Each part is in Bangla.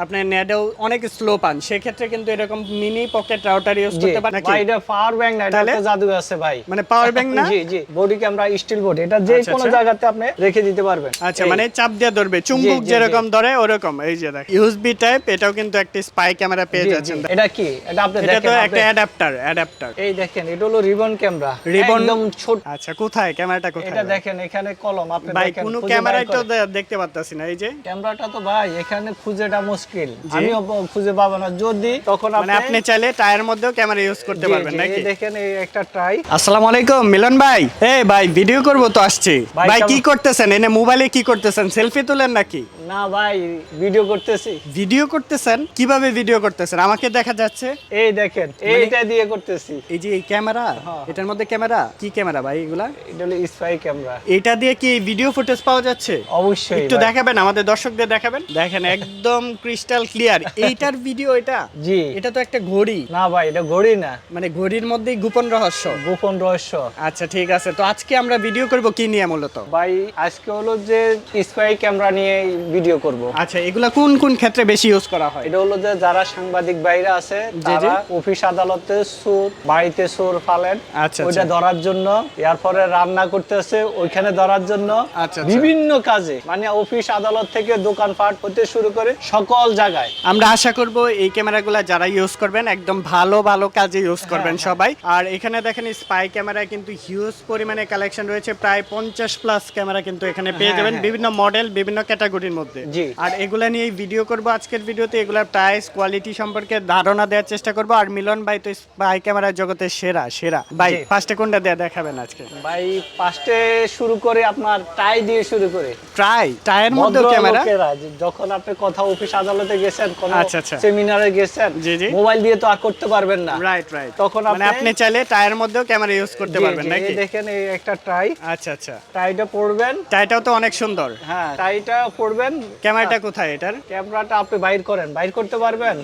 আপনার নেটেও অনেক স্লো পান। সেক্ষেত্রে কিন্তু এরকম মিনি পকেট রাউটার ইউজ করতে পারেন ভাই এটা পাওয়ার ব্যাংক না এটা জাদু আছে ভাই। মানে পাওয়ার ব্যাংক না? জি জি। বডি ক্যামেরা স্টিল বডি এটা যে আচ্ছা, কোনো আচ্ছা। জায়গাতে আপনি রেখে দিতে পারবেন। আচ্ছা মানে চাপ দিয়ে ধরবে। চুম্বক। যেরকম ধরে ওরকম। এই যে দেখ ইউএসবি টাইপ এটাও কিন্তু একটা স্পাই ক্যামেরা পেয়ে যাচ্ছেন। এটা কি? এটা আপনি দেখেন এটা তো একটা অ্যাডাপ্টার অ্যাডাপ্টার এই দেখেন এটা হলো রিবন ক্যামেরা Ribbon- একদম ছোট আচ্ছা কোথায়? ক্যামেরাটা কোথায় এটা দেখেন এখানে কলম আপনি দেখেন কোনো ক্যামেরাই তো দেখতে পারতাছি না এই যে। ক্যামেরাটা তো ভাই এখানে খুঁজেটা মুশকিল আমিও আমি খুঁজে পাবো না। যদি তখন মানে আপনি চাইলে টায়ার মধ্যেও ক্যামেরা ইউজ করতে পারবেন নাকি? দেখেন এই একটা ট্রাই আসসালামু আলাইকুম মিলন ভাই। এই ভাই ভিডিও করব তো আসছে। ভাই কি করতেছেন? এনে মোবাইলে কি করতেছেন? সেলফি তুলেন নাকি? না ভাই ভিডিও করতেছি। ভিডিও করতেছেন? কীভাবে ভিডিও করতেছেন? আমাকে দেখা যাচ্ছে। এই দেখেন মানে- এইটা দিয়ে করতেছি। এই যে এই ক্যামেরা। এটার মধ্যে ক্যামেরা কি ক্যামেরা ভাই এগুলা? এটা হলো স্পাই ক্যামেরা এটা দিয়ে কি ভিডিও ফুটেজ পাওয়া যাচ্ছে? অবশ্যই একটু দেখাবেন আমাদের দর্শকদের দেখাবেন? দেখেন একদম ক্রিস্টাল ক্লিয়ার এইটার ভিডিও এটা? জি। এটা তো একটা ঘড়ি। না ভাই এটা ঘড়ি না। মানে ঘড়ির মধ্যেই গোপন রহস্য। গোপন রহস্য। আচ্ছা ঠিক আছে। তো আজকে আমরা ভিডিও করব কি নিয়ে মূলত? ভাই আজকে হলো যে স্পাই ক্যামেরা নিয়ে ভিডিও করব। আচ্ছা এগুলা কোন কোন ক্ষেত্রে বেশি ইউজ করা হয়? এটা হলো যে যারা সাংবাদিক বাইরে আছে। তারা অফিস আদালতে সুর বাড়িতে সুর ফালেন। আচ্ছা, ওইটা আচ্ছা। ধরার জন্য এরপরে রান্না করতেছে ওইখানে ধরার জন্য আচ্ছা, আচ্ছা। বিভিন্ন কাজে। মানে অফিস আদালত থেকে দোকানপাট হতে শুরু করে সকল জায়গায়। আমরা আশা করব এই ক্যামেরাগুলো যারা ইউজ করবেন একদম ভালো ভালো কাজে ইউজ করবেন হ্যাঁ, সবাই। আর এখানে দেখেন স্পাই ক্যামেরা কিন্তু হিউজ পরিমাণে কালেকশন রয়েছে। প্রায় পঞ্চাশ প্লাস ক্যামেরা কিন্তু এখানে পেয়ে হ্যাঁ, যাবেন। হ্যাঁ। বিভিন্ন মডেল বিভিন্ন ক্যাটাগরির মধ্যে। জি। আর এগুলা নিয়ে ভিডিও করব আজকের ভিডিওতে এগুলার প্রাইস কোয়ালিটি সম্পর্কে ধারণা দেওয়ার চেষ্টা করব। আর মিলন ভাই তো স্পাই ক্যামেরা জগতের সেরা সেরা। ভাই। ফার্স্টে কোনটা দেয়া দেখাবেন আজকে? ভাই ফার্স্টে শুরু করে আপনার টাই দিয়ে শুরু করে। ট্রাই টায়ের মধ্যেও ক্যামেরা যখন আপনি কথা অফিস আদালতে গেছেন কোন আচ্ছা, আচ্ছা। সেমিনারে গেছেন জি, জি। মোবাইল দিয়ে তো আর করতে পারবেন না। রাইট রাইট তখন মানে আপনি- আপনি চাইলে টায়ের মধ্যেও ক্যামেরা ইউজ করতে পারবেন নাকি? দেখেন এই একটা ট্রাই আচ্ছা আচ্ছা। টাইটা পড়বেন। টাইটাও তো অনেক সুন্দর। হ্যাঁ টাইটা পড়বেন। ক্যামেরাটা কোথায় এটার? ক্যামেরাটা আপনি বাইর করেন বাইর করতে পারবেন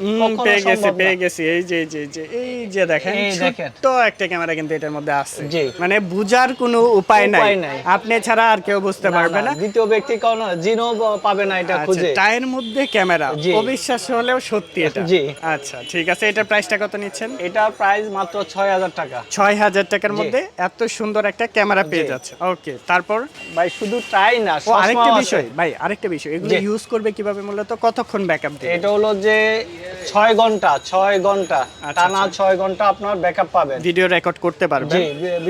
পেয়ে গেছি পেয়ে গেছি এই যে এই যে এই যে এই যে দেখেন। ছোট্ট একটা ক্যামেরা কিন্তু এটার মধ্যে আছে। জি। মানে বুঝার কোনো উপায় নাই। আপনি ছাড়া আর কেউ বুঝতে পারবে না, দ্বিতীয় ব্যক্তি কোন জিনও পাবে না এটা আচ্ছা, খুঁজে। টায়ের মধ্যে ক্যামেরা। অবিশ্বাস হলেও সত্যি এটা। জি। আচ্ছা ঠিক আছে এটার প্রাইসটা কত নিচ্ছেন? এটা প্রাইস মাত্র ছয় হাজার টাকা। ছয় হাজার টাকার মধ্যে এত সুন্দর একটা ক্যামেরা পেয়ে যাচ্ছে। ওকে তারপর? ভাই শুধু টাই না আরেকটা বিষয় ভাই আরেকটা বিষয় এগুলো ইউজ করবে কীভাবে মূলত? কতক্ষণ ব্যাকআপ দেবে? এটা হলো যে ছয় ঘণ্টা ছয় ঘণ্টা। আচ্ছা, টানা আচ্ছা। ছয় ঘণ্টা আপনার ব্যাকআপ পাবেন। ভিডিও রেকর্ড করতে পারবেন। জি,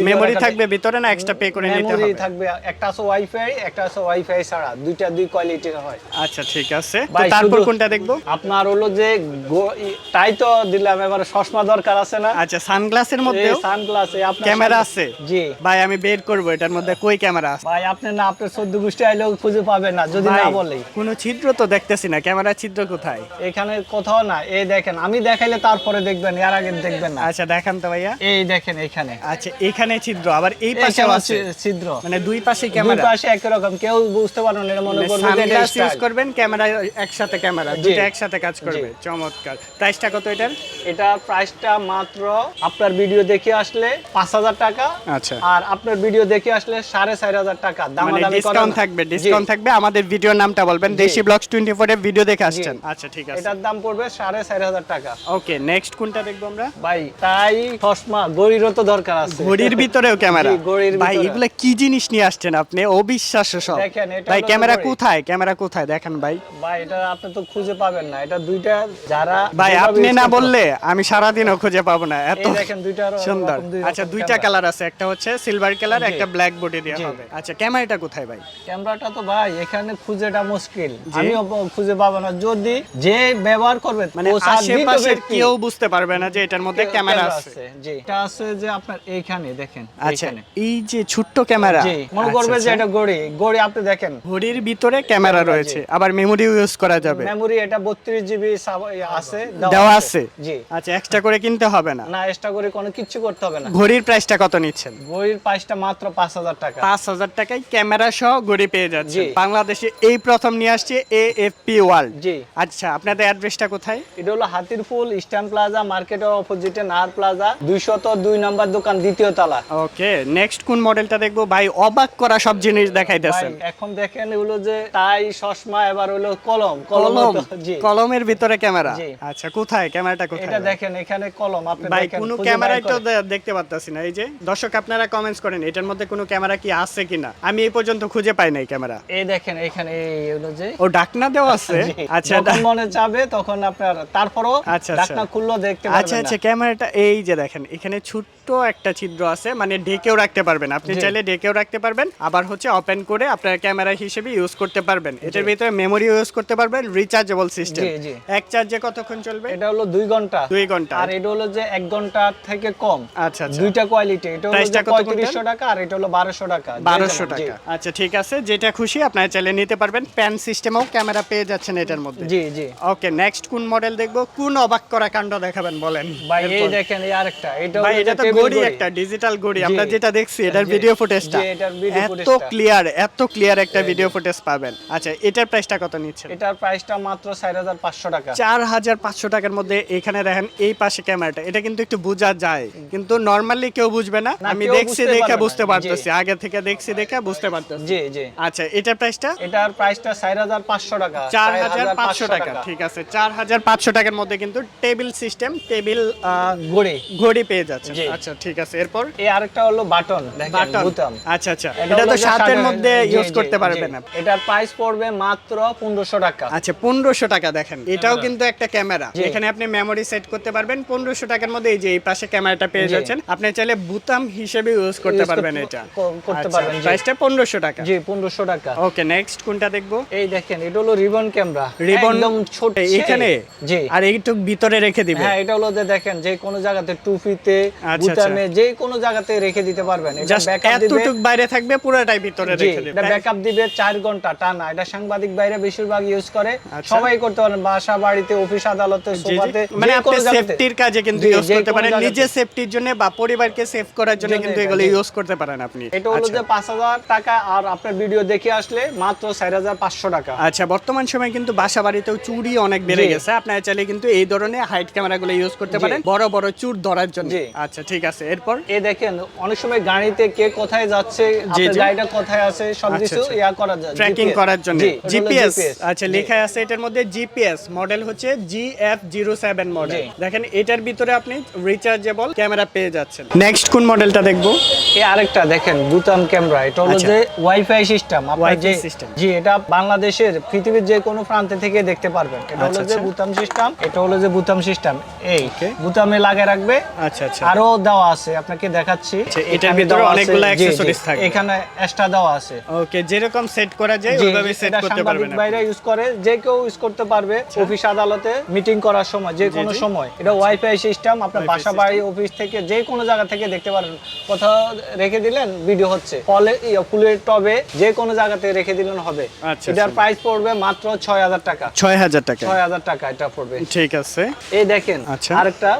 মেমরি থাকবে ভিতরে না এক্সট্রা পে করে নিতে মেমোরি হবে? থাকবে একটা আছে ওয়াইফাই একটা আছে ওয়াইফাই ছাড়া। দুইটা দুই কোয়ালিটির হয়। আচ্ছা ঠিক আছে। তো তারপর কোনটা দেখব? আপনার হলো যে তাই তো দিলাম এবার চশমা দরকার আছে না? আচ্ছা সানগ্লাসের মধ্যে সানগ্লাস আপনার ক্যামেরা আছে? জি। ভাই আমি বের করব এটার মধ্যে কই ক্যামেরা আছে? ভাই আপনি না আপনার চোদ্দ গোষ্ঠী আইলেও খুঁজে পাবেন না যদি না না বলেই কোনো ছিদ্র তো দেখতেছি না ক্যামেরার ছিদ্র কোথায়? এখানে কোথাও না এই দেখেন আমি দেখাইলে তারপরে দেখবেন এর আগে দেখবেন না। আচ্ছা দেখান তো ভাইয়া। এই দেখেন এখানে। আচ্ছা এখানে ছিদ্র আবার এই পাশে আছে। ছিদ্র। মানে দুই পাশে দুই পাশে একই রকম কেউ বুঝতে পারবে না এটা মনে করবে এটা ইউজ করবেন ক্যামেরা একসাথে ক্যামেরা। দুটো একসাথে কাজ করবে চমৎকার। প্রাইসটা কত এটার? এটা প্রাইসটা মাত্র আপনার ভিডিও দেখে আসলে পাঁচ হাজার টাকা আচ্ছা। আর আপনার ভিডিও দেখে আসলে সাড়ে চার হাজার টাকা। মানে দামাদামি ডিসকাউন্ট থাকবে জি, ডিসকাউন্ট থাকবে আমাদের ভিডিওর নামটা বলবেন দেশি ব্লগস টোয়েন্টি ফোর এর ভিডিও দেখে আসছেন। আচ্ছা ঠিক আছে। এটার দাম পড়বে সাড়ে চার হাজার টাকা। ওকে নেক্সট কোনটা দেখব আমরা? ভাই তাই চশমা গড়িরও তো দরকার আছে। ঘড়ির ভিতরেও ক্যামেরা। ভাই এগুলা কি জিনিস নিয়ে আসছেন আপনি? অবিশ্বাস্য সব। দেখেন, এটা ভাই ক্যামেরা কোথায়? ক্যামেরা কোথায়? দেখেন ভাই। ভাই এটা আপনি তো খুঁজে পাবেন না। এটা দুইটা যারা ভাই আপনি না বললে আমি সারাদিনও খুঁজে পাবো না। এত দেখেন দুইটা সুন্দর। আচ্ছা দুইটা কালার আছে। একটা হচ্ছে সিলভার কালার একটা ব্ল্যাক বডি দেওয়া হবে। আচ্ছা ক্যামেরাটা কোথায় ভাই? ক্যামেরাটা তো ভাই এখানে খুঁজেটা মুশকিল। আমিও ব- খুঁজে পাবো না। যদি যে ব্যবহার করবে মানে আশেপাশে কেউ বুঝতে পারবে না যে এটার মধ্যে ক্যামেরা আছে। জি। এটা আছে যে আপনার এইখানে দেখেন আচ্ছা এই যে ছোট্ট ক্যামেরা। জি মনে করবে যে এটা গড়ি গড়ি আপনি দেখেন। ঘড়ির ভিতরে ক্যামেরা রয়েছে আবার মেমোরি ইউজ করা যাবে। মেমোরি এটা বত্রিশ জিবি আছে দেওয়া আছে। জি। আচ্ছা এক্সট্রা করে কিনতে হবে না? না এক্সট্রা করে কোনো কিছু করতে হবে না। ঘড়ির প্রাইসটা কত নিচ্ছেন? ঘড়ির প্রাইসটা মাত্র পাঁচ হাজার টাকা। পাঁচ হাজার টাকায় ক্যামেরা সহ ঘড়ি পেয়ে যাচ্ছে বাংলাদেশে এই প্রথম নিয়ে আসছে এ এফ পি ওয়ার্ল্ড জি। আচ্ছা আপনাদের অ্যাড্রেসটা কোথায়? এটা হলো হাতির ফুল ইস্টার্ন প্লাজা মার্কেটের অপোজিটে নাহার প্লাজা দুইশত দুই নম্বর দোকান দ্বিতীয় তলা। ওকে নেক্সট কোন মডেলটা দেখব? ভাই অবাক করা সব জিনিস দেখাইতেছেন। এখন দেখেন এগুলো যে টাই চশমা এবার হলো কলম কলম জি। কলমের ভিতরে ক্যামেরা। আচ্ছা কোথায়? ক্যামেরাটা কোথায় এটা দেখেন এখানে কলম আপনি ভাই কোনো খুঁজে ক্যামেরাই তো দেখতে পারতাছি না এই যে। দর্শক আপনারা কমেন্টস করেন এটার মধ্যে কোনো ক্যামেরা কি আছে কিনা? আমি এই পর্যন্ত খুঁজে পাই নাই ক্যামেরা। এই দেখেন এখানে এই হলো যে ও ডাকনা দেওয়া আছে। আচ্ছা যখন মনে যাবে তখন আপনার তারপরও আচ্ছা, আচ্ছা। ডাকনা খুললো দেখতে আচ্ছা আচ্ছা ক্যামেরাটা এই যে দেখেন এখানে ছোট্ট একটা ছিদ্র আছে মানে ঢেকেও রাখতে পারবেন। আপনি চাইলে ঢেকেও রাখতে পারবেন আবার হচ্ছে ওপেন করে আপনার ক্যামেরা হিসেবে ইউজ করতে পারবেন। এটার ভিতরে মেমোরি ইউজ করতে পারবেন রিচার্জেবল সিস্টেম। এক চার্জে কতক্ষণ চলবে? এটা হলো দুই ঘণ্টা। দুই ঘণ্টা। আর এটা হলো যে এক ঘণ্টা থেকে কম। আচ্ছা আচ্ছা। দুইটা কোয়ালিটি এটা হলো প্রাইসটা যে কত কোনটার? পঁয়ত্রিশশো টাকা আর এটা হলো বারোশো টাকা। যে বারোশো যেমন, জি। টাকা। আচ্ছা ঠিক আছে। যেটা খুশি আপনারা চাইলে নিতে পারবেন। প্যান সিস্টেমেও ক্যামেরা পেয়ে যাচ্ছেন এটার মধ্যে। জি জি। ওকে নেক্সট কোন মডেল দেখব? কোন অবাক করা কাণ্ড দেখাবেন বলেন। ভাই এই দেখেন এই আরেকটা। এটা ভাই এটা তো গড়ি একটা ডিজিটাল গড়ি আমরা যেটা দেখছি এটার ভিডিও ফুটেজটা এত ক্লিয়ার এত ক্লিয়ার একটা ভিডিও ফুটেজ পাবেন। আচ্ছা এটার প্রাইসটা কত নিচ্ছেন? এটার প্রাইসটা মাত্র চার হাজার পাঁচশো টাকা। চার হাজার পাঁচশো টাকার মধ্যে এখানে দেখেন এই পাশে ক্যামেরাটা এটা কিন্তু একটু বোঝা যায়। কিন্তু নর্মালি কেউ বুঝবে না। আমি দেখছি দেখে বুঝতে পারতেছি। আগে থেকে দেখছি দেখে বুঝতে পারতেছি। জি জি। আচ্ছা এটার প্রাইসটা এটার প্রাইসটা চার হাজার পাঁচশো টাকা। চার হাজার পাঁচশো টাকা ঠিক আছে। চার হাজার পাঁচশো টাকার মধ্যে কিন্তু টেবিল সিস্টেম টেবিল ঘড়ি ঘড়ি পেয়ে যাচ্ছে জি। আচ্ছা ঠিক আছে। এরপর? এই আরেকটা হলো বাটন বাটন। বুতাম। আচ্ছা আচ্ছা। এটা তো সাতের মধ্যে ইউজ করতে। পারবেন না এটার প্রাইস পড়বে মাত্র পনেরোশো টাকা। আচ্ছা পনেরোশো টাকা দেখেন। এটাও কিন্তু একটা ক্যামেরা। এখানে আপনি মেমোরি সেট করতে পারবেন। পনেরোশো টাকার মধ্যে এই যে এই পাশে ক্যামেরাটা পেয়ে যাচ্ছেন আপনি চাইলে বুতাম হিসেবে ইউজ করতে পারবেন এটা। করতে আচ্ছা, পারবেন, প্রাইসটা পনেরোশো টাকা। জি পনেরোশো টাকা। ওকে নেক্সট কোনটা দেখব? এই দেখেন এটা হলো রিবন ক্যামেরা রিবন একদম ছোট এখানে? জি। আর এইটুক ভিতরে রেখে দিবে। হ্যাঁ এটা হলো যে দেখেন যে কোনো জায়গাতে টুপিতে বুতামে যে কোনো জায়গাতে রেখে দিতে পারবেন। এটা ব্যাকআপ দিবে। এতটুক বাইরে থাকবে পুরোটাই ভিতরে রেখে দিবে। এটা ব্যাকআপ দিবে 4 ঘণ্টা টানা। এটা সাংবাদিক বাইরে বেশিরভাগ ইউজ করে। আচ্ছা। সবাই করতে পারেন বাসা বাড়িতে অফিস আদালতে। সোফাতে মানে আপনি সেফটির কাজে কিন্তু ইউজ করতে পারেন। নিজের সেফটির জন্য বা পরিবারকে সেভ করার জন্য কিন্তু এগুলো ইউজ করতে পারেন আপনি। এটা হলো আচ্ছা। যে পাঁচ হাজার টাকা আর আপনার ভিডিও দেখে আসলে মাত্র চার হাজার পাঁচশো টাকা। আচ্ছা বর্তমান সময় কিন্তু বাসা বাড়িতেও চুরি অনেক বেড়ে গেছে। আপনারা চাইলে কিন্তু এই ধরনের হাইট ক্যামেরাগুলো ইউজ করতে। পারেন। বড় বড় চুর ধরার জন্য। আচ্ছা ঠিক আছে এরপর? এ দেখেন অনেক সময় গাড়িতে কে কোথায় যাচ্ছে গাড়িটা কোথায় আছে সব আচ্ছা, কিছু আচ্ছা। ইয়া করা যায় ট্র্যাকিং করার জন্য। জিপিএস আচ্ছা লেখা আছে এটার মধ্যে জিপিএস মডেল হচ্ছে G F zero seven model দেখেন এটার ভিতরে আপনি রিচার্জেবল ক্যামেরা পেয়ে যাচ্ছেন। নেক্সট কোন মডেলটা দেখব? এই আরেকটা দেখেন বুতাম ক্যামেরা এটা হলো আচ্ছা। যে ওয়াইফাই সিস্টেম আপনার যে। জি এটা বাংলাদেশের পৃথিবীর যে কোনো প্রান্তে থেকে দেখতে পারবেন। এটা হলো যে। বুতাম সিস্টেম এটা হলো যে বুতাম সিস্টেম এই. বুতামে লাগিয়ে রাখবে। আচ্ছা আচ্ছা। আরও দেওয়া আছে আপনাকে দেখাচ্ছি। আচ্ছা, এটার ভিতরে অনেকগুলো জি, জি, accessories থাকবে। এখানে এক্সট্রা দেওয়া আছে। ওকে যেরকম সেট করা যায় ওইভাবে সেট করতে পারবেন। বাইরে ইউজ করে যে কেউ ইউজ করতে পারবে অফিস আদালতে মিটিং করার সময় যে কোনো সময়। এটা ওয়াইফাই সিস্টেম আপনার বাসা বাড়ি অফিস থেকে যে কোনো জায়গা থেকে দেখতে পারবেন কোথাও রেখে দিলেন ভিডিও হচ্ছে। ফলে ফুলের টবে যে কোনো জায়গাতে রেখে দিলেন হবে। আচ্ছা, এটার আচ্ছা। প্রাইস পড়বে মাত্র ছয় হাজার টাকা। ছয় হাজার টাকা। ছয় হাজার টাকা এটা পড়বে। ঠিক আছে। এই দেখেন আচ্ছা। আরেকটা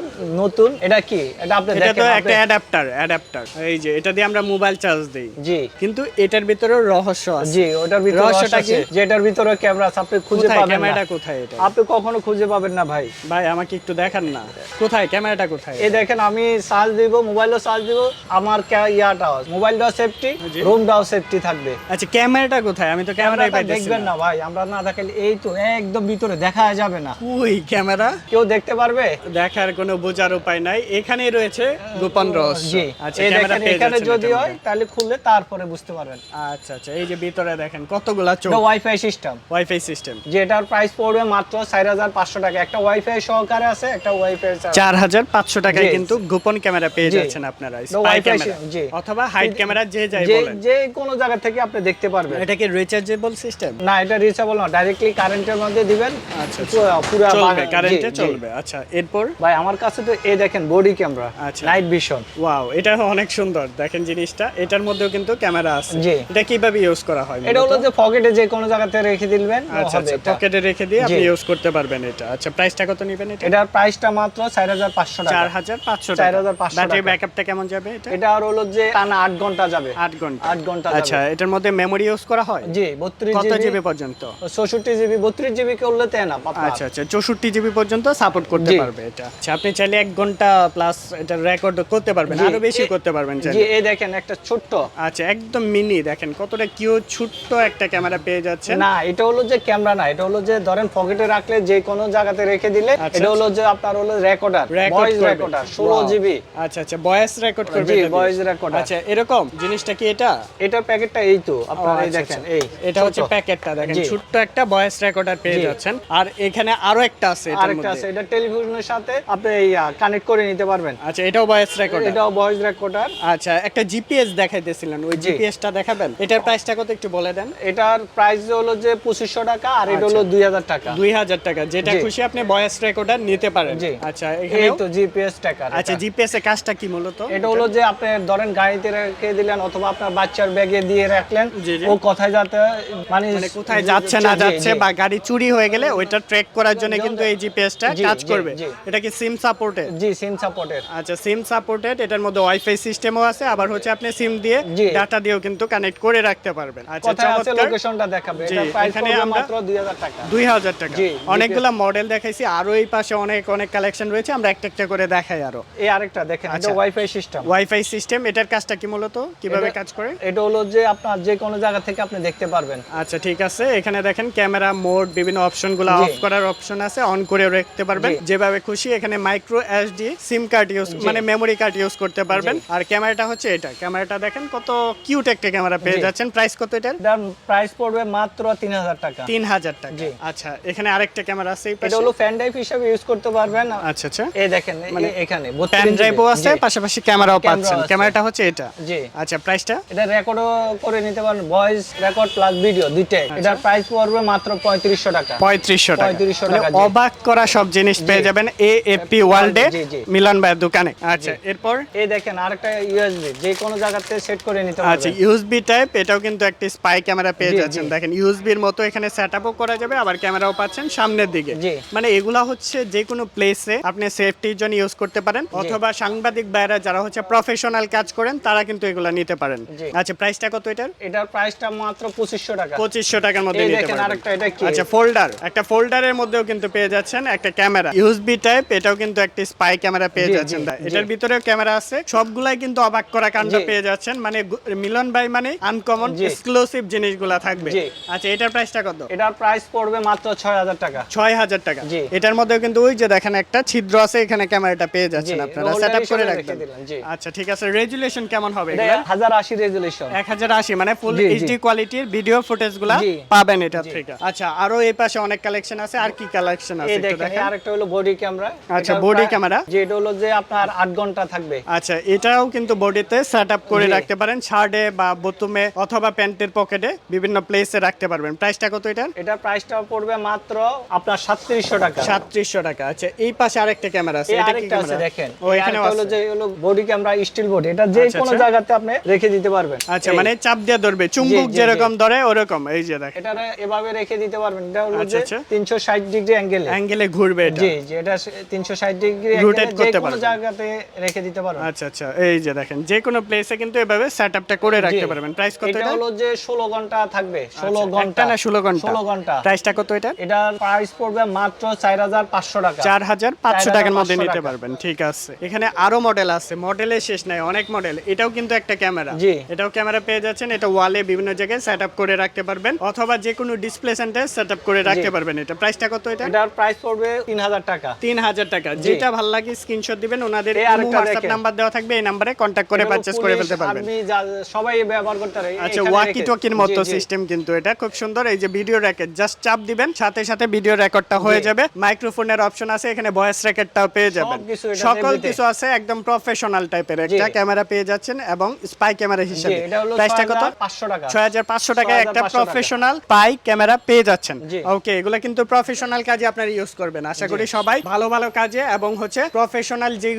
নতুন এটা কি? এটা আপনি এটা তো একটা অ্যাডাপ্টার অ্যাডাপ্টার এই যে এটা দিয়ে আমরা মোবাইল চার্জ দেই। জি। কিন্তু এটার ভিতরেও রহস্য আছে। জি ওটার ভিতরে রহস্যটা কি? যেটার ভিতরে ক্যামেরা আছে আপনি খুঁজে পাবেন না। ক্যামেরাটা কোথায় এটা? আপনি কখনো খুঁজে পাবেন না ভাই। ভাই আমাকে একটু দেখান না। কোথায়? ক্যামেরাটা কোথায়? এই দেখেন আমি চার্জ দিব মোবাইলও চার্জ দিব আমার ইয়াটাও মোবাইলটাও সেফটি রুমটাও সেফটি থাকবে। আচ্ছা ক্যামেরাটা কোথায়? আমি তো ক্যামেরাই পাইতেছি দেখবেন না ভাই আমরা না দেখালে এই তো একদম ভিতরে দেখা যাবে না। ওই ক্যামেরা? কেউ দেখতে পারবে? দেখার কোনো বোঝার উপায় নাই। এখানেই রয়েছে গোপন রহস্য জি। আচ্ছা এখানে যদি হয় তাহলে খুললে তারপরে বুঝতে পারবেন। আচ্ছা আচ্ছা এই যে ভিতরে দেখেন কতগুলা চোখ? ওয়াইফাই সিস্টেম ওয়াইফাই সিস্টেম যে এটার প্রাইস পড়বে মাত্র চার হাজার পাঁচশো টাকা। একটা ওয়াইফাই সহকারে আছে একটা ওয়াইফাই চার হাজার পাঁচশো টাকায় কিন্তু গোপন ক্যামেরা পেয়ে যাচ্ছেন আপনারা স্পাই ক্যামেরা। অথবা হাইট ক্যামেরা যে যাই বলেন। যে কোনো জায়গা থেকে আপনি দেখতে পারবেন। এটা কি রিচার্জেবল সিস্টেম না এটা রিচাবল না ডাইরেক্টলি কারেন্টের মধ্যে দিবেন। আচ্ছা, পুরো- পুরো চলবে কারেন্টে। চলবে। আচ্ছা এরপর? ভাই আমার কাছে তো এই দেখেন বডি ক্যামেরা আচ্ছা। নাইট ভিশন ওয়াও এটা অনেক সুন্দর। দেখেন জিনিসটা এটার মধ্যেও কিন্তু ক্যামেরা আছে। এটা কীভাবে ইউজ করা হয় এটা হলো যে পকেটে যে কোনো জায়গাতে রেখে দিবেন আচ্ছা আচ্ছা পকেটে রেখে দিয়ে আপনি ইউজ করতে পারবেন এটা। আচ্ছা প্রাইসটা কত নেবেন এটা? এটার প্রাইসটা মাত্র চার হাজার পাঁচশো টাকা। চার হাজার 4,500 ব্যাটারি ব্যাকআপটা কেমন যাবে এটা? এটা আর হলো যে টানা আট ঘণ্টা যাবে। আট ঘণ্টা। আট ঘণ্টা আচ্ছা এটার মধ্যে মেমোরি ইউজ করা হয়? জি বত্রিশ কত জিবি জিবি পর্যন্ত? চৌষট্টি জিবি বত্রিশ জিবি করলে তাই না আচ্ছা আচ্ছা চৌষট্টি জিবি পর্যন্ত সাপোর্ট করতে পারবে এটা। আচ্ছা আপনি চাইলে এক ঘণ্টা প্লাস এটা রেকর্ড করতে পারবেন আরও বেশি করতে পারবেন জি এই দেখেন একটা ছোট্ট। আচ্ছা একদম মিনি দেখেন কতটা কিউ ছোট্ট একটা ক্যামেরা পেয়ে যাচ্ছেন। না এটা হলো যে ক্যামেরা না এটা হলো যে ধরেন পকেটে রাখলে যে কোনো জায়গাতে রেখে দিলে আচ্ছা, এটা হলো যে আপনার হলো রেকর্ডার ভয়েস রেকর্ডার ষোলো Wow. জিবি আচ্ছা আচ্ছা ভয়েস রেকর্ড করবে জি ভয়েস রেকর্ডার আচ্ছা এরকম জিনিসটা কি এটা? এটার প্যাকেটটা এই তো আপনারা এই আচ্ছা, দেখেন আচ্ছা। এই এটা হচ্ছে ছোট। প্যাকেটটা দেখেন জি। ছোট্ট একটা ভয়েস রেকর্ডার পেয়ে যাচ্ছেন। আর এখানে আরও একটা আছে এটার মধ্যে আরেকটা আছে এটা টেলিভিশনের সাথে আপনি কানেক্ট করে নিতে পারবেন। আচ্ছা এটাও ভয়েস রেকর্ডার এটাও ভয়েস রেকর্ডার আচ্ছা একটা জিপিএস দেখাইতেছিলেন ওই জিপিএসটা দেখাবেন? এটার প্রাইসটা কত একটু বলে দেন? এটার প্রাইস হলো যে পঁচিশশো টাকা আর এটা হলো দুই হাজার টাকা। দুই হাজার টাকা যেটা খুশি আপনি ভয়েস রেকর্ডার নিতে পারেন। আচ্ছা এই এখানে তো জিপিএস টাকার আচ্ছা জিপিএস এর কাজটা কি মূলত? এটা হলো যে আপনি ধরেন গাড়িতে রেখে দিলেন অথবা আপনার বাচ্চার ব্যাগে দিয়ে রাখলেন। ও কোথায় যাতে মানে মানে কোথায় যাচ্ছে না যাচ্ছে বা গাড়ি চুরি হয়ে গেলে ওইটা ট্র্যাক করার জন্য কিন্তু এই জিপিএসটা কাজ করবে। এটা কি সিম সাপোর্টেড জি সিম সাপোর্টের আচ্ছা সিম সাপোর্টেড এটার মধ্যে ওয়াইফাই সিস্টেমও আছে আবার হচ্ছে আপনি সিম দিয়ে ডাটা দিয়েও কিন্তু কানেক্ট করে রাখতে পারবেন। আচ্ছা চমৎকার। লোকেশনটা দেখাবে। এটা প্রাইস এখানে আমরা- মাত্র 2000 টাকা। দুই হাজার টাকা। জি, অনেকগুলা মডেল দেখাইছি আরও এই পাশে অনেক অনেক কালেকশন রয়েছে আমরা একটা একটা করে দেখাই আরও। এই আরেকটা দেখেন এটা। ওয়াইফাই সিস্টেম ওয়াইফাই সিস্টেম এটার কাজটা কি মূলত? কীভাবে কাজ করে? এটা হলো যে আপনার যে কোনো জায়গা থেকে আপনি দেখতে পারবেন। আচ্ছা ঠিক আছে। এখানে দেখেন ক্যামেরা মোড বিভিন্ন অপশনগুলো জি। অফ করার অপশন আছে অন করে রাখতে পারবেন। যেভাবে খুশি এখানে micro SD SIM card use মানে মেমোরি কার্ড ইউজ করতে পারবেন। আর ক্যামেরাটা হচ্ছে এটা। ক্যামেরাটা দেখেন কত কিউট একটা ক্যামেরা পেয়ে যাচ্ছেন। প্রাইস কত এটার? প্রাইস পড়বে মাত্র 3000 টাকা। তিন হাজার টাকা। জি। আচ্ছা এখানে আরেকটা ক্যামেরা আছে এটা হলো ফ্যান ড্রাইভ হিসেবে ইউজ করতে পারবেন। আচ্ছা আচ্ছা। এই দেখেন মানে এখানে 32 ড্রাইভও আছে পাশাপাশি ক্যামেরাও পাচ্ছেন। ক্যামেরাটা হচ্ছে এটা। জি। আচ্ছা প্রাইসটা এটা রেকর্ডও করে নিতে পারেন। ভয়েস রেকর্ড প্লাস ভিডিও দুইটাই। আচ্ছা। এটার প্রাইস পড়বে মাত্র পঁয়ত্রিশশো টাকা। পঁয়ত্রিশশো টাকা। 3500 মানে টাকা, অবাক করা সব জিনিস পেয়ে যাবেন এ এপি ওয়ার্ল্ডে। মিলন ভাইয়ের দোকানে। আচ্ছা। এরপর? এই দেখেন আরেকটা ইউএসবি যে কোনো জায়গাতে সেট করে নিতে আচ্ছা ইউএসবি টাইপ এটাও কিন্তু একটি স্পাই ক্যামেরা পেয়ে যাচ্ছেন। দেখেন ইউএসবির মতো এখানে সেটআপও করা যাবে আবার ক্যামেরাও পাচ্ছেন সামনের দিকে। মানে এগুলা হচ্ছে যে কোনো প্লেসে আপনি সেফটির জন্য ইউজ করতে পারেন অথবা সাংবাদিক ভাইরা যারা হচ্ছে প্রফেশনাল কাজ করেন তারা কিন্তু এগুলা নিতে পারেন। আচ্ছা প্রাইসটা কত এটার? এটার প্রাইসটা মাত্র পঁচিশশো টাকা। পঁচিশশো টাকার মধ্যে নিতে দেখেন আরেকটা, এটা কি? আচ্ছা ফোল্ডার একটা ফোল্ডারের মধ্যেও কিন্তু পেয়ে যাচ্ছেন একটা ক্যামেরা ইউএসবি টাইপ এটাও কিন্তু একটা স্পাই ক্যামেরা পেয়ে যাচ্ছেন। এটার। ভিতরেও ক্যামেরা আছে। সবগুলাই কিন্তু অবাক করা কাণ্ড পেয়ে যাচ্ছেন। মানে মিলন ভাই মানে আনকমন এক্সক্লুসিভ জিনিসগুলা থাকবে। আচ্ছা এটার প্রাইসটা কত? এটার প্রাইস পড়বে মাত্র ছয় হাজার টাকা। ছয় হাজার টাকা। এটার মধ্যে কিন্তু ওই যে দেখেন একটা ছিদ্র আছে এখানে ক্যামেরাটা পেয়ে যাচ্ছেন আপনারা। roller সেট আপ করে রাখবেন। আচ্ছা ঠিক আছে। রেজুলেশন কেমন হবে এটা এগুলা? হাজার আশি রেজুলেশন এক হাজার আশি মানে ফুল। এইচডি কোয়ালিটির ভিডিও ফুটেজগুলা জি। পাবেন এটা থেকে। আচ্ছা আরও এই পাশে অনেক কালেকশন আছে। আর কি কালেকশন আছে এই দেখেন আরেকটা হলো বডি ক্যামেরা আচ্ছা, body camera। যে এটা হলো যে আপনার আট ঘণ্টা থাকবে। আচ্ছা এটাও কিন্তু বডিতে সেট আপ করে রাখতে পারেন শার্টে বা বোতুমে অথবা প্যান্টের পকেটে বিভিন্ন প্লেসে রাখতে পারবেন। প্রাইসটা কত এটার? এটার প্রাইসটা পড়বে মাত্র আপনার সাতত্রিশশো টাকা। সাতত্রিশশো টাকা। আচ্ছা এই পাশে আরেকটা ক্যামেরা আছে। এটা কি ক্যামেরা দেখেন। ও আরেকটা হলো যে হলো বডি ক্যামেরা স্টিল বডি এটা যে আচ্ছা, কোনো আচ্ছা। জায়গাতে আপনি রেখে দিতে পারবেন। আচ্ছা মানে চাপ দিয়ে ধরবে। চুম্বক। যেরকম ধরে ওরকম। এই যে দেখেন। এটারে এভাবে রেখে দিতে পারবেন। এটা হলো আচ্ছা, যে আচ্ছা। তিনশো ষাট ডিগ্রি অ্যাঙ্গেলে অ্যাঙ্গেলে ঘুরবে এটা। জি জি এটা তিনশো ষাট ডিগ্রি Rotate যে করতে কোনো পারবেন। জায়গাতে রেখে দিতে পারবেন আচ্ছা আচ্ছা এই যে দেখেন যে কোনো প্লেসে কিন্তু এভাবে সেট আপটা করে রাখতে পারবেন। প্রাইস কত এটা হলো যে ষোলো ঘণ্টা থাকবে ষোলো আচ্ছা, ঘণ্টা না ষোলো ঘণ্টা? ষোলো ঘণ্টা। প্রাইসটা কত এটা? এটার প্রাইস পড়বে মাত্র চার হাজার পাঁচশো টাকা। চার হাজার পাঁচশো টাকার মধ্যে নিতে পারবেন ঠিক আছে। এখানে আরও মডেল আছে মডেলের শেষ নাই অনেক মডেল এটাও কিন্তু একটা ক্যামেরা জি। এটাও ক্যামেরা পেয়ে যাচ্ছেন এটা ওয়ালে বিভিন্ন জায়গায় সেট আপ করে রাখতে পারবেন অথবা যে কোনো ডিসপ্লে সেন্টার সেট আপ করে রাখতে পারবেন এটা। প্রাইসটা কত এটা? এটার প্রাইস পড়বে তিন হাজার টাকা। তিন হাজার টাকা। যেটা ভালো লাগে স্ক্রিনশট দিবেন ওনাদের হোয়াটসঅ্যাপ নাম্বার দেওয়া থাকবে এই নাম্বারে কন্ট্যাক্ট করে পারচেজ করে ফেলতে পারবেন। সবাই ব্যবহার করতে পারে আচ্ছা ওয়াকি টকির মতো। সিস্টেম কিন্তু এটা খুব সুন্দর। এই যে ভিডিও রেকর্ড জাস্ট চাপ দিবেন সাথে সাথে ভিডিও রেকর্ডটা হয়ে যাবে। মাইক্রোফোনের অপশন আছে এখানে ভয়েস রেকর্ডটাও পেয়ে যাবেন। সকল কিছু আছে একদম প্রফেশনাল টাইপের একটা ক্যামেরা পেয়ে যাচ্ছেন এবং স্পাই ক্যামেরা হিসেবে। প্রাইসটা কত? 6500 টাকা। ছয় হাজার পাঁচশো টাকায় একটা প্রফেশনাল পাই ক্যামেরা পেয়ে যাচ্ছেন। ওকে এগুলো কিন্তু প্রফেশনাল কাজে আপনারা ইউজ করবেন। আশা করি সবাই ভালো ভালো কাজে এবং হচ্ছে প্রফেশনাল যে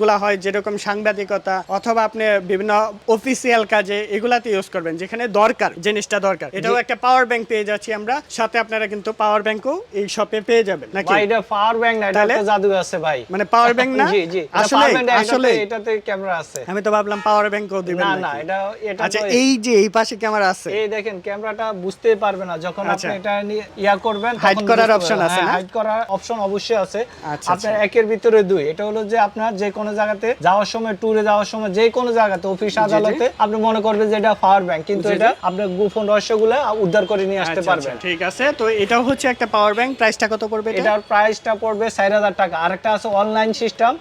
কাজগুলো হয় যেরকম সাংবাদিকতা অথবা আপনি বিভিন্ন অফিসিয়াল কাজে এগুলাতে ইউজ করবেন যেখানে দরকার জিনিসটা দরকার। এটাও একটা পাওয়ার ব্যাংক পেয়ে যাচ্ছি আমরা সাথে আপনারা কিন্তু পাওয়ার ব্যাংকও এই শপে পেয়ে যাবেন নাকি? এটা পাওয়ার ব্যাংক না এটা জাদু আছে ভাই। মানে পাওয়ার ব্যাংক না? জি জি আসলে আসলে এটাতে ক্যামেরা আছে। আমি তো ভাবলাম পাওয়ার ব্যাংকও দিবেন না না এটা এটা আচ্ছা এই যে এই পাশে ক্যামেরা আছে। এই দেখেন ক্যামেরাটা বুঝতে পারবে না যখন আচ্ছা। আপনি এটা নিয়ে ইয়া করবেন হাইড করার অপশন আছে? হাইড করার অপশন অবশ্যই আছে। আচ্ছা, আপনার একের ভিতরে দুই। এটা হলো যে আপনার যে কোনো জায়গাতে যাওয়ার সময় ট্যুরে যাওয়ার সময় যে কোনো জায়গাতে অফিস আদালতে আপনি মনে করবেন যে এটা পাওয়ার ব্যাংক কিন্তু। এটা আপনার গোপন রহস্যগুলো উদ্ধার করে নিয়ে আসতে আচ্ছা, পারবেন। আচ্ছা, ঠিক আছে। তো এটাও হচ্ছে একটা পাওয়ার ব্যাংক প্রাইসটা কত পড়বে এটার প্রাইসটা পড়বে চার হাজার টাকা। আরেকটা আছে অনলাইন সিস্টেম।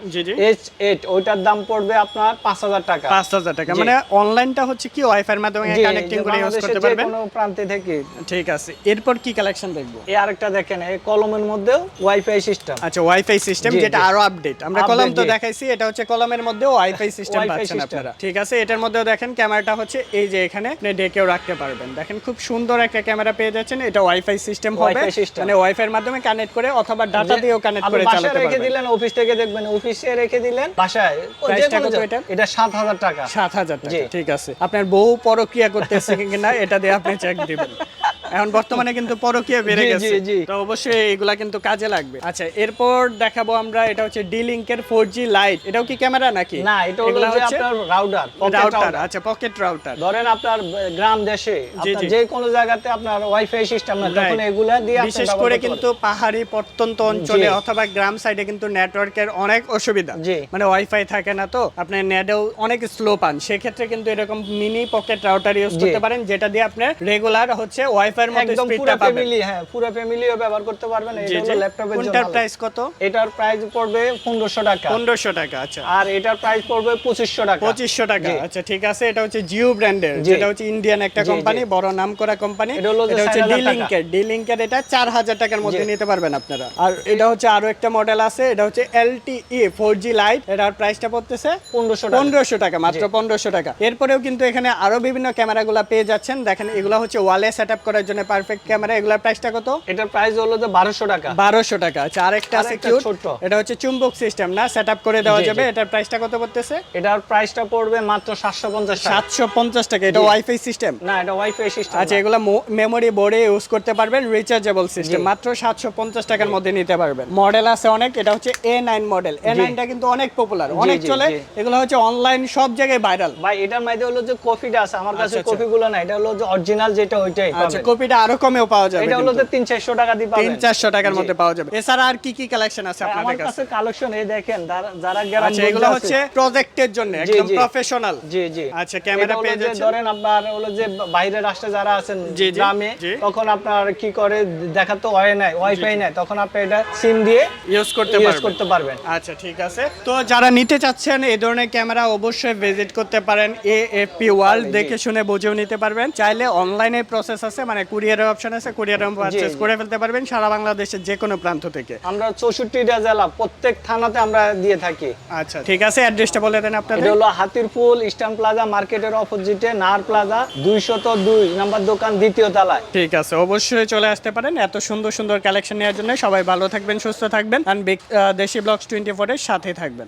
এইচ এইট ওইটার দাম পড়বে আপনার পাঁচ হাজার টাকা। পাঁচ হাজার টাকা। মানে অনলাইনটা হচ্ছে কি ওয়াইফাই এর মাধ্যমে কানেক্টিং করে ইউজ করতে পারবেন? কোনো প্রান্তে থেকে। ঠিক আছে। এরপর কি কালেকশন দেখব? এই আরেকটা দেখেন এই কলমের মধ্যেও ওয়াইফাই সিস্টেম আচ্ছা ওয়াইফাই সিস্টেম যেটা আরও আপডেট আমরা কলম তো দেখাইছি এটা হচ্ছে কলমের মধ্যেও ওয়াইফাই সিস্টেম পাচ্ছেন আপনারা। ঠিক আছে এটার মধ্যেও দেখেন ক্যামেরাটা হচ্ছে এই যে এখানে আপনি ডেকেও রাখতে পারবেন। দেখেন খুব সুন্দর একটা ক্যামেরা পেয়ে যাচ্ছেন এটা ওয়াইফাই সিস্টেম হবে। মানে ওয়াইফাই এর মাধ্যমে কানেক্ট করে অথবা ডাটা দিয়েও কানেক্ট করে চালাতে রেখে দিলেন অফিস থেকে দেখবেন অফিসে রেখে দিলেন বাসায় যে কত? এটা? সাত হাজার টাকা। সাত হাজার জি। টাকা ঠিক আছে। আপনার বউ পরকিয়া করতেছে কিনা এটা দিয়ে আপনি চেক দিবেন। এখন বর্তমানে কিন্তু পরকিয়া বেড়ে গেছে। তো অবশ্যই এগুলা কিন্তু কাজে লাগবে। আচ্ছা এরপর দেখাবো আমরা এটা হচ্ছে ডি লিংকের ফোর জি লাইট এটাও কি ক্যামেরা নাকি? না এটা হলো যে আপনার রাউটার রাউটার আচ্ছা পকেট রাউটার ধরেন আপনার গ্রাম দেশে আপনার যে কোনো জায়গাতে আপনার ওয়াইফাই সিস্টেম না তখন. এগুলা দিয়ে আপনি বিশেষ করে কিন্তু পাহাড়ি প্রত্যন্ত অঞ্চলে অথবা গ্রাম সাইডে কিন্তু নেটওয়ার্কের অনেক অসুবিধা। মানে ওয়াইফাই থাকে না তো আপনার নেটেও অনেক স্লো পান। সেক্ষেত্রে কিন্তু এরকম মিনি পকেট রাউটার ইউজ করতে পারেন যেটা দিয়ে আপনার রেগুলার হচ্ছে ওয়াইফাই এর মতো একদম পুরো ফ্যামিলি হ্যাঁ পুরো ফ্যামিলিও ব্যবহার করতে পারবেন। এটা হলো ল্যাপটপের জন্য কোনটার প্রাইস কত? এটার প্রাইস পড়বে পনেরোশো টাকা। পনেরোশো টাকা আচ্ছা। আর এটার প্রাইস পড়বে পঁচিশশো টাকা। পঁচিশশো টাকা আচ্ছা ঠিক আছে। এটা হচ্ছে জিও ব্র্যান্ডের যেটা হচ্ছে ইন্ডিয়ান একটা কোম্পানি বড় নাম করা কোম্পানি এটা হচ্ছে 4000 ডি লিংকের ডি লিংকের এটা চার হাজার টাকার মধ্যে নিতে পারবেন আপনারা। আর এটা হচ্ছে আরও একটা মডেল আছে এটা হচ্ছে ফোর জি লাইট এটার প্রাইসটা পড়তেছে পনেরোশো টাকা। পনেরোশো টাকা মাত্র পনেরোশো টাকা। এরপরেও কিন্তু এখানে আরও বিভিন্ন ক্যামেরাগুলো পেয়ে যাচ্ছেন। দেখেন এগুলো হচ্ছে ওয়ালে সেট আপ করার জন্য পারফেক্ট ক্যামেরা এগুলোর প্রাইসটা কত? এটার প্রাইস হলো যে বারোশো টাকা। বারোশো টাকা। আচ্ছা আরেকটা আছে কিউট। এটা হচ্ছে চুম্বক সিস্টেম না? সেট করে দেওয়া যাবে। এটার প্রাইসটা কত পড়তেছে? এটার প্রাইসটা পড়বে মাত্র সাতশো পঞ্চাশ টাকা। সাতশো পঞ্চাশ টাকা। এটা ওয়াইফাই সিস্টেম না এটা ওয়াইফাই সিস্টেম আচ্ছা এগুলো মেমোরি বোর্ডে ইউজ করতে পারবেন রিচার্জেবল সিস্টেম মাত্র সাতশো পঞ্চাশ টাকার মধ্যে নিতে পারবেন। মডেল আছে অনেক। এটা হচ্ছে এ নাইন মডেল এ নাইনটা কিন্তু অনেক পপুলার অনেক চলে। এগুলো হচ্ছে অনলাইন সব জায়গায় ভাইরাল ভাই এটার মধ্যে হলো যে কফিটা আছে। আমার কাছে আচ্ছা, আচ্ছা। কফিগুলো না এটা হলো যে অরিজিনাল যেটা ওইটাই আচ্ছা কপিটা আরও কমেও পাওয়া যাবে এটা হলো কিন্তু। যে তিন চারশো টাকা দিয়ে পাবেন। চারশো টাকার মধ্যে পাওয়া যাবে। এছাড়া আর কি কি কালেকশন আছে আপনাদের কাছে? কাছে কালেকশন এই দেখেন যারা- যারা গ্রাম আচ্ছা এগুলো হচ্ছে প্রজেক্টের জন্য একদম প্রফেশনাল জি জি। আচ্ছা, ক্যামেরা পেয়ে যে যাচ্ছেন? ধরেন আপনার হলো যে বাইরের রাষ্ট্রে যারা আছেন গ্রামে তখন আপনার কি করে দেখা তো হয় নাই ওয়াইফাই নাই তখন আপনি এটা সিম দিয়ে ইউজ করতে ইউজ পারবেন। করতে পারবেন। আচ্ছা ঠিক আছে। তো যারা নিতে চাচ্ছেন এই ধরনের ক্যামেরা অবশ্যই ভিজিট করতে পারেন। এ এফ পি ওয়ার্ল্ড দেখে শুনে বুঝেও নিতে পারবেন। চাইলে অনলাইনে প্রসেস আছে মানে কুরিয়ারের অপশন আছে কুরিয়ারে পারচেজ। করে ফেলতে পারবেন সারা বাংলাদেশের যে কোনো প্রান্ত থেকে। আমরা চৌষট্টিটা জেলা প্রত্যেক থানাতে আমরা দিয়ে থাকি। আচ্ছা ঠিক আছে অ্যাড্রেসটা বলে দেন এটা আপনাদের হলো হাতিরপুল ইস্টার্ন প্লাজা মার্কেটের অপোজিটে নাহার প্লাজা দুইশত দুই নাম্বার দোকান দ্বিতীয় তলায়। ঠিক আছে অবশ্যই চলে আসতে পারেন। এত সুন্দর সুন্দর কালেকশন নেওয়ার জন্য সবাই ভালো থাকবেন সুস্থ থাকবেন। আর দেশি ব্লগস টোয়েন্টি ফোরের সাথে থাকবেন।